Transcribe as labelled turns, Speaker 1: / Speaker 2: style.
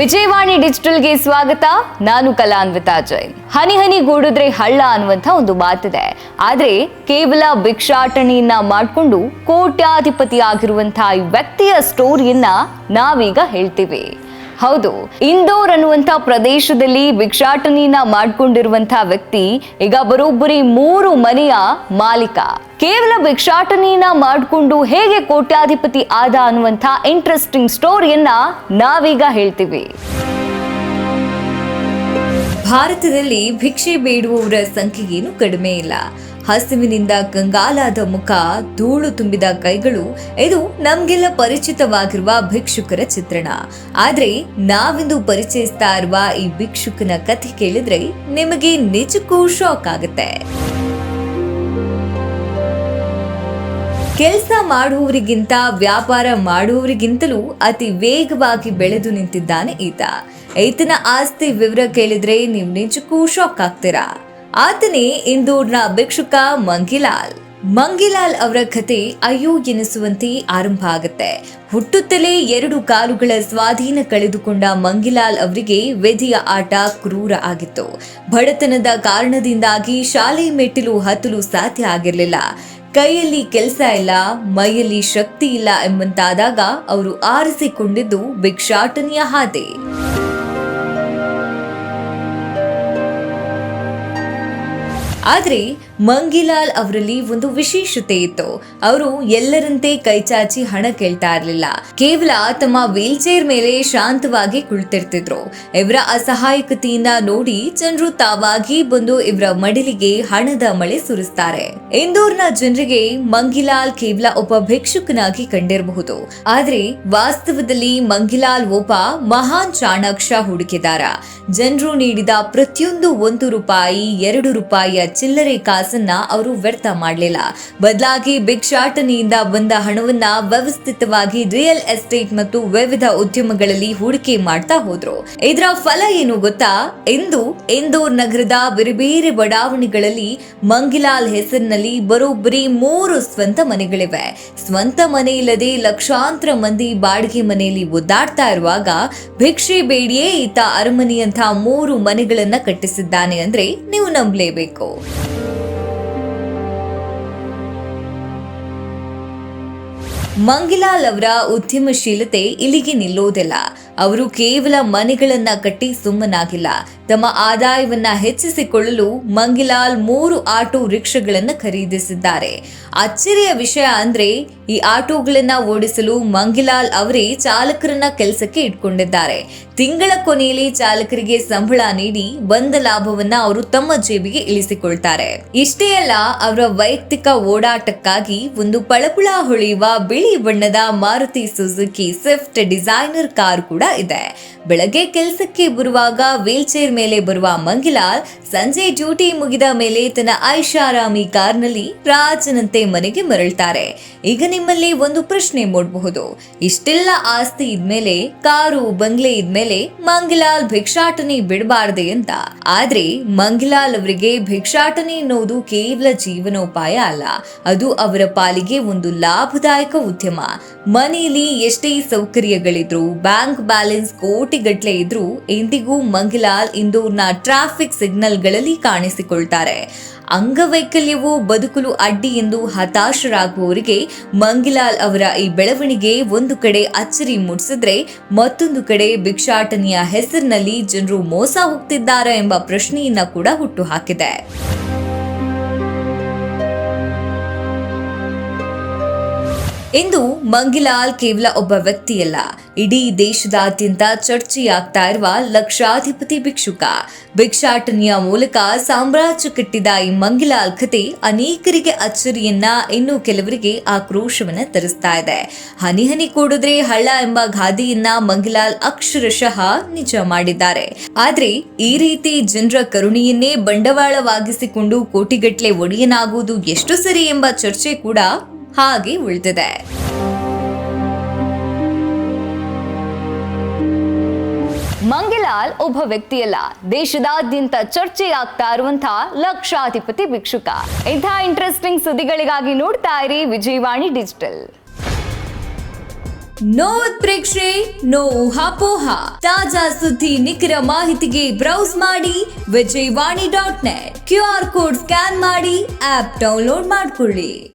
Speaker 1: ವಿಜಯವಾಣಿ ಡಿಜಿಟಲ್ಗೆ ಸ್ವಾಗತ. ನಾನು ಕಲಾನ್ವಿತಾ ಜೈನ್. ಹನಿ ಹನಿ ಗೂಡಿದ್ರೆ ಹಳ್ಳ ಅನ್ನುವಂಥ ಒಂದು ಮಾತಿದೆ. ಆದರೆ ಕೇವಲ ಭಿಕ್ಷಾಟನೆಯನ್ನ ಮಾಡಿಕೊಂಡು ಕೋಟ್ಯಾಧಿಪತಿ ಆಗಿರುವಂತಹ ಈ ವ್ಯಕ್ತಿಯ ಸ್ಟೋರಿಯನ್ನ ನಾವೀಗ ಹೇಳ್ತೀವಿ. ಹೌದು. ಇಂದೋರ್ ಅನ್ನುವಂಥ ಪ್ರದೇಶದಲ್ಲಿ ಭಿಕ್ಷಾಟನೆಯನ್ನ ಮಾಡಿಕೊಂಡಿರುವಂತಹ ವ್ಯಕ್ತಿ ಈಗ ಬರೋಬ್ಬರಿ ಮೂರು ಮನೆಯ ಮಾಲೀಕ. ಕೇವಲ ಭಿಕ್ಷಾಟನೆಯನ್ನ ಮಾಡಿಕೊಂಡು ಹೇಗೆ ಕೋಟ್ಯಾಧಿಪತಿ ಆದ ಅನ್ನುವಂಥ ಇಂಟ್ರೆಸ್ಟಿಂಗ್ ಸ್ಟೋರಿಯನ್ನ ನಾವೀಗ ಹೇಳ್ತೀವಿ. ಭಾರತದಲ್ಲಿ ಭಿಕ್ಷೆ ಬೇಡುವವರ ಸಂಖ್ಯೆ ಏನು ಕಡಿಮೆ ಇಲ್ಲ. ಹಸಿವಿನಿಂದ ಕಂಗಾಲಾದ ಮುಖ, ಧೂಳು ತುಂಬಿದ ಕೈಗಳು, ಇದು ನಮಗೆಲ್ಲ ಪರಿಚಿತವಾಗಿರುವ ಭಿಕ್ಷುಕರ ಚಿತ್ರಣ. ಆದರೆ ನಾವಿಂದು ಪರಿಚಯಿಸ್ತಾ ಇರುವ ಈ ಭಿಕ್ಷುಕನ ಕಥೆ ಕೇಳಿದ್ರೆ ನಿಮಗೆ ನಿಜಕ್ಕೂ ಶಾಕ್ ಆಗುತ್ತೆ. ಕೆಲಸ ಮಾಡುವವರಿಗಿಂತ ವ್ಯಾಪಾರ ಮಾಡುವವರಿಗಿಂತಲೂ ಅತಿ ವೇಗವಾಗಿ ಬೆಳೆದು ನಿಂತಿದ್ದಾನೆ ಈತ. ಈತನ ಆಸ್ತಿ ವಿವರ ಕೇಳಿದ್ರೆ ನೀವು ನಿಜಕ್ಕೂ ಶಾಕ್ ಆಗ್ತೀರಾ? ಆತನೇ ಇಂದೂರ್ನ ಭಿಕ್ಷುಕ ಮಂಗಿಲಾಲ್. ಮಂಗಿಲಾಲ್ ಅವರ ಕತೆ ಅಯ್ಯೋ ಎನಿಸುವಂತೆ ಆರಂಭ ಆಗುತ್ತೆ. ಹುಟ್ಟುತ್ತಲೇ ಎರಡು ಕಾಲುಗಳ ಸ್ವಾಧೀನ ಕಳೆದುಕೊಂಡ ಮಂಗಿಲಾಲ್ ಅವರಿಗೆ ವೆಧಿಯ ಆಟ ಕ್ರೂರ ಆಗಿತ್ತು. ಬಡತನದ ಕಾರಣದಿಂದಾಗಿ ಶಾಲೆ ಮೆಟ್ಟಿಲು ಹತ್ತಲು ಸಾಧ್ಯ ಆಗಿರಲಿಲ್ಲ. ಕೈಯಲ್ಲಿ ಕೆಲಸ ಇಲ್ಲ, ಮೈಯಲ್ಲಿ ಶಕ್ತಿ ಇಲ್ಲ ಎಂಬಂತಾದಾಗ ಅವರು ಆರಿಸಿಕೊಂಡಿದ್ದು ಭಿಕ್ಷಾಟನೆಯ ಹಾದಿ. ಆದ್ರೆ ಮಂಗಿಲಾಲ್ ಅವರಲ್ಲಿ ಒಂದು ವಿಶೇಷತೆ ಇತ್ತು. ಅವರು ಎಲ್ಲರಂತೆ ಕೈಚಾಚಿ ಹಣ ಕೇಳ್ತಾ ಇರಲಿಲ್ಲ. ಕೇವಲ ತಮ್ಮ ವೀಲ್ ಚೇರ್ ಮೇಲೆ ಶಾಂತವಾಗಿ ಕುಳಿತಿರ್ತಿದ್ರು. ಇವರ ಅಸಹಾಯಕತೆಯಿಂದ ನೋಡಿ ಜನರು ತಾವಾಗಿ ಬಂದು ಇವರ ಮಡಿಲಿಗೆ ಹಣದ ಮಳೆ ಸುರಿಸ್ತಾರೆ. ಇಂದೋರ್ನ ಜನರಿಗೆ ಮಂಗಿಲಾಲ್ ಕೇವಲ ಒಬ್ಬ ಭಿಕ್ಷುಕನಾಗಿ ಕಂಡಿರಬಹುದು. ಆದ್ರೆ ವಾಸ್ತವದಲ್ಲಿ ಮಂಗಿಲಾಲ್ ಒಬ್ಬ ಮಹಾನ್ ಚಾಣಾಕ್ಷ ಹೂಡಿಕೆದಾರ. ಜನರು ನೀಡಿದ ಪ್ರತಿಯೊಂದು ಒಂದು ರೂಪಾಯಿ, ಎರಡು ರೂಪಾಯಿಯ ಚಿಲ್ಲರೆ ಕಾಸನ್ನ ಅವರು ವ್ಯರ್ಥ ಮಾಡಲಿಲ್ಲ. ಬದಲಾಗಿ ಬಿಗ್ ಶಾಟನಿಯಿಂದ ಬಂದ ಹಣವನ್ನ ವ್ಯವಸ್ಥಿತವಾಗಿ ರಿಯಲ್ ಎಸ್ಟೇಟ್ ಮತ್ತು ವಿವಿಧ ಉದ್ಯಮಗಳಲ್ಲಿ ಹೂಡಿಕೆ ಮಾಡ್ತಾ ಹೋದ್ರು. ಇದರ ಫಲ ಏನು ಗೊತ್ತಾ? ಇಂದು ಇಂದೋರ್ ನಗರದ ಬೇರೆ ಬೇರೆ ಬಡಾವಣೆಗಳಲ್ಲಿ ಮಂಗಿಲಾಲ್ ಹೆಸರಿನಲ್ಲಿ ಬರೋಬ್ಬರಿ ಮೂರು ಸ್ವಂತ ಮನೆಗಳಿವೆ. ಸ್ವಂತ ಮನೆ ಇಲ್ಲದೆ ಲಕ್ಷಾಂತರ ಮಂದಿ ಬಾಡಿಗೆ ಮನೆಯಲ್ಲಿ ಒದ್ದಾಡ್ತಾ ಇರುವಾಗ ಭಿಕ್ಷೆ ಬೇಡಿಯೇ ಈತ ಅರಮನೆಯಂಥ ಮೂರು ಮನೆಗಳನ್ನ ಕಟ್ಟಿಸಿದ್ದಾನೆ ಅಂದ್ರೆ ನೀವು ನಂಬಲೇಬೇಕು. ಮಂಗಿಲಾಲ್ ಅವರ ಉದ್ಯಮಶೀಲತೆ ಇಲ್ಲಿಗೆ ನಿಲ್ಲೋದಿಲ್ಲ ಅವರು ಕೇವಲ ಮನೆಗಳನ್ನ ಕಟ್ಟಿ ಸುಮ್ಮನಾಗಿಲ್ಲ. ತಮ್ಮ ಆದಾಯವನ್ನ ಹೆಚ್ಚಿಸಿಕೊಳ್ಳಲು ಮಂಗಿಲಾಲ್ ಮೂರು ಆಟೋ ರಿಕ್ಷಾಗಳನ್ನು ಖರೀದಿಸಿದ್ದಾರೆ. ಅಚ್ಚರಿಯ ವಿಷಯ ಅಂದ್ರೆ ಈ ಆಟೋಗಳನ್ನ ಓಡಿಸಲು ಮಂಗಿಲಾಲ್ ಅವರೇ ಚಾಲಕರನ್ನ ಕೆಲಸಕ್ಕೆ ಇಟ್ಕೊಂಡಿದ್ದಾರೆ. ತಿಂಗಳ ಕೊನೆಯಲ್ಲಿ ಚಾಲಕರಿಗೆ ಸಂಬಳ ನೀಡಿ ಬಂದ ಲಾಭವನ್ನ ಅವರು ತಮ್ಮ ಜೇಬಿಗೆ ಇಳಿಸಿಕೊಳ್ತಾರೆ. ಇಷ್ಟೇ ಅಲ್ಲ, ಅವರ ವೈಯಕ್ತಿಕ ಓಡಾಟಕ್ಕಾಗಿ ಒಂದು ಪಳಪುಳ ಹೊಳೆಯುವ ಬಿಳಿ ಬಣ್ಣದ Maruti Suzuki Swift designer car ಕೂಡ ಇದೆ. ಬೆಳಗ್ಗೆ ಕೆಲಸಕ್ಕೆ ಬರುವಾಗ ವೀಲ್ ಚೇರ್ ಮೇಲೆ ಬರುವ ಮಂಗಿಲಾಲ್ ಸಂಜೆ ಡ್ಯೂಟಿ ಮುಗಿದ ಮೇಲೆ ತನ್ನ ಐಷಾರಾಮಿ ಕಾರ್ನಲ್ಲಿ ರಾಜನಂತೆ ಮನೆಗೆ ಮರಳ್ತಾರೆ. ಈಗ ನಿಮ್ಮಲ್ಲಿ ಒಂದು ಪ್ರಶ್ನೆ ಮೂಡಬಹುದು. ಇಷ್ಟೆಲ್ಲ ಆಸ್ತಿ ಇದ್ಮೇಲೆ, ಕಾರು, ಬಂಗ್ಲೆ ಇದ್ಮೇಲೆ ಮಂಗಿಲಾಲ್ ಭಿಕ್ಷಾಟನೆ ಬಿಡಬಾರ್ದೆ ಅಂತ. ಆದ್ರೆ ಮಂಗಿಲಾಲ್ ಅವರಿಗೆ ಭಿಕ್ಷಾಟನೆ ಅನ್ನೋದು ಕೇವಲ ಜೀವನೋಪಾಯ ಅಲ್ಲ. ಅದು ಅವರ ಪಾಲಿಗೆ ಒಂದು ಲಾಭದಾಯಕ ಉದ್ಯಮ. ಮನೆಯಲ್ಲಿ ಎಷ್ಟೇ ಸೌಕರ್ಯಗಳಿದ್ರು, ಬ್ಯಾಂಕ್ ಬ್ಯಾಲೆನ್ಸ್ ಕೋಟಿಗಟ್ಲೆ ಇದ್ರೂ, ಎಂದಿಗೂ ಮಂಗಿಲಾಲ್ ಇಂದೋರ್ನ ಟ್ರಾಫಿಕ್ ಸಿಗ್ನಲ್ಗಳಲ್ಲಿ ಕಾಣಿಸಿಕೊಳ್ತಾರೆ. ಅಂಗವೈಕಲ್ಯವು ಬದುಕಲು ಅಡ್ಡಿ ಎಂದು ಹತಾಶರಾಗುವವರಿಗೆ ಮಂಗಿಲಾಲ್ ಅವರ ಈ ಬೆಳವಣಿಗೆ ಒಂದು ಕಡೆ ಅಚ್ಚರಿ ಮೂಡಿಸಿದ್ರೆ ಮತ್ತೊಂದು ಕಡೆ ಭಿಕ್ಷಾಟನೆಯ ಹೆಸರಿನಲ್ಲಿ ಜನರು ಮೋಸ ಹೋಗ್ತಿದ್ದಾರೆ ಎಂಬ ಪ್ರಶ್ನೆಯನ್ನ ಕೂಡ ಹುಟ್ಟು ಇಂದು ಮಂಗಿಲಾಲ್ ಕೇವಲ ಒಬ್ಬ ವ್ಯಕ್ತಿಯಲ್ಲ. ಇಡೀ ದೇಶದಾದ್ಯಂತ ಚರ್ಚೆಯಾಗ್ತಾ ಇರುವ ಲಕ್ಷಾಧಿಪತಿ ಭಿಕ್ಷುಕ. ಭಿಕ್ಷಾಟನೆಯ ಮೂಲಕ ಸಾಮ್ರಾಜ್ಯ ಕಟ್ಟಿದ ಈ ಮಂಗಿಲಾಲ್ ಕತೆ ಅನೇಕರಿಗೆ ಅಚ್ಚರಿಯನ್ನ, ಇನ್ನು ಕೆಲವರಿಗೆ ಆಕ್ರೋಶವನ್ನ ತರಿಸ್ತಾ ಇದೆ. ಹನಿ ಹನಿ ಕೂಡಿದ್ರೆ ಹಳ್ಳ ಎಂಬ ಗಾದಿಯನ್ನ ಮಂಗಿಲಾಲ್ ಅಕ್ಷರಶಃ ನಿಜ ಮಾಡಿದ್ದಾರೆ. ಆದ್ರೆ ಈ ರೀತಿ ಜನರ ಕರುಣೆಯನ್ನೇ ಬಂಡವಾಳವಾಗಿಸಿಕೊಂಡು ಕೋಟಿಗಟ್ಟಲೆ ಒಡೆಯನಾಗುವುದು ಎಷ್ಟು ಸರಿ ಎಂಬ ಚರ್ಚೆ ಕೂಡ ಹಾಗೆ ಉಳಿದಿದೆ. ಮಂಗಿಲಾಲ್ ಒಬ್ಬ ವ್ಯಕ್ತಿಯಲ್ಲ. ದೇಶದಾದ್ಯಂತ ಚರ್ಚೆಯಾಗ್ತಾ ಇರುವಂತಹ ಲಕ್ಷಾಧಿಪತಿ ಭಿಕ್ಷುಕ. ಇಂತಹ ಇಂಟ್ರೆಸ್ಟಿಂಗ್ ಸುದ್ದಿಗಳಿಗಾಗಿ ನೋಡ್ತಾ ಇರಿ ವಿಜಯವಾಣಿ ಡಿಜಿಟಲ್. ನೋ ಉತ್ಪ್ರೇಕ್ಷೆ ನೋ ಊಹಾಪೋಹ ತಾಜಾ ಸುದ್ದಿ, ನಿಖರ ಮಾಹಿತಿಗೆ ಬ್ರೌಸ್ ಮಾಡಿ Vijayavani dot net Q R code scan ಮಾಡಿ, ಆಪ್ ಡೌನ್ಲೋಡ್ ಮಾಡ್ಕೊಳ್ಳಿ.